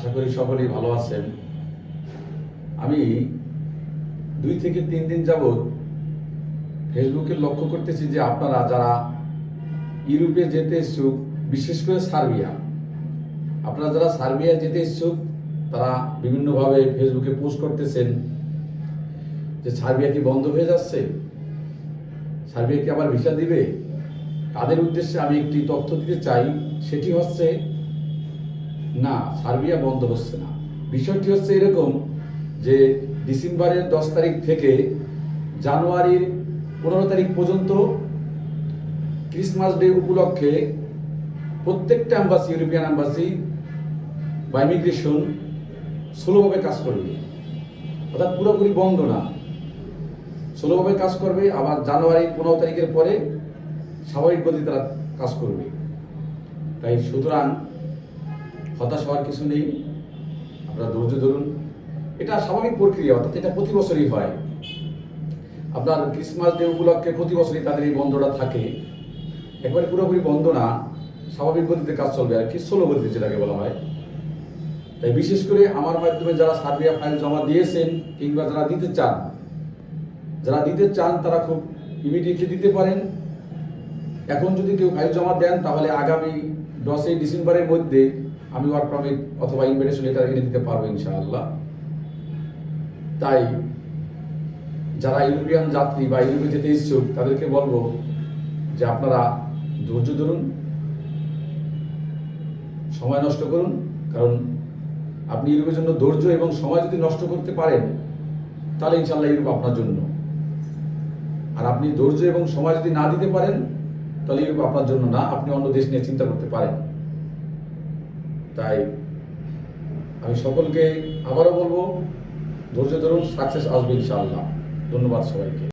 আশা করি সকলেই ভালো আছেন। আমি দুই থেকে তিন দিন যাবৎ ফেসবুকে লক্ষ্য করতেছি যে আপনারা যারা ইউরোপে যেতে ইচ্ছুক, বিশেষ করে সার্বিয়া, আপনারা যারা সার্বিয়া যেতে ইচ্ছুক, তারা বিভিন্নভাবে ফেসবুকে পোস্ট করতেছেন যে সার্বিয়া কি বন্ধ হয়ে যাচ্ছে? সার্বিয়া কি আবার ভিসা দিবে? তাদের উদ্দেশ্যে আমি একটি তথ্য দিতে চাই, সেটি হচ্ছে না, সার্বিয়া বন্ধ হচ্ছে না। বিষয়টি হচ্ছে এরকম যে ডিসেম্বরের দশ তারিখ থেকে জানুয়ারির পনেরো তারিখ পর্যন্ত ক্রিসমাস ডে উপলক্ষে প্রত্যেকটা অ্যাম্বাসি ইউরোপিয়ান অ্যাম্বাসি বা ইমিগ্রেশন স্লোভাবে কাজ করবে। অর্থাৎ পুরোপুরি বন্ধ না। স্লোভাবে কাজ করবে, আবার জানুয়ারি পনেরো তারিখের পরে স্বাভাবিক গতি তারা কাজ করবে। তাই সুতরাং হতাশ হওয়ার কিছু নেই। আপনারা ধৈর্য ধরুন। এটা স্বাভাবিক প্রক্রিয়া, অর্থাৎ এটা প্রতি বছরই হয়। আপনার ক্রিসমাস ডে উপলক্ষে প্রতি বছরই তাদের এই বন্ধটা থাকে। একবারে পুরোপুরি বন্ধ না, স্বাভাবিক গতিতে কাজ চলবে আর কি ষোলো গতিতে যেটাকে বলা হয়। তাই বিশেষ করে আমার মাধ্যমে যারা সার্বিয়া ফাইল জমা দিয়েছেন কিংবা যারা দিতে চান, যারা দিতে চান তারা খুব ইমিডিয়েটলি দিতে পারেন। এখন যদি কেউ ফাইল জমা দেন তাহলে আগামী দশই ডিসেম্বরের মধ্যে আমি ওয়ার্ক পারমিট অথবা ইনভিটেশন লেটার এনে দিতে পারব ইনশাআল্লাহ। তাই যারা ইউরোপিয়ান যাত্রী বা ইউরোপে যেতে ইচ্ছুক, তাদেরকে বলব যে আপনারা ধৈর্য ধরুন, সময় নষ্ট করুন, কারণ আপনি ইউরোপের জন্য ধৈর্য এবং সময় যদি নষ্ট করতে পারেন, তাহলে ইনশাল্লাহ ইউরোপ আপনার জন্য। আর আপনি ধৈর্য এবং সময় যদি না দিতে পারেন, তাহলে ইউরোপ আপনার জন্য না, আপনি অন্য দেশ নিয়ে চিন্তা করতে পারেন। তাই আমি সকলকে আবারও বলব ধৈর্য ধরুন সাকসেস আসবে ইনশাআল্লাহ। ধন্যবাদ সবাইকে।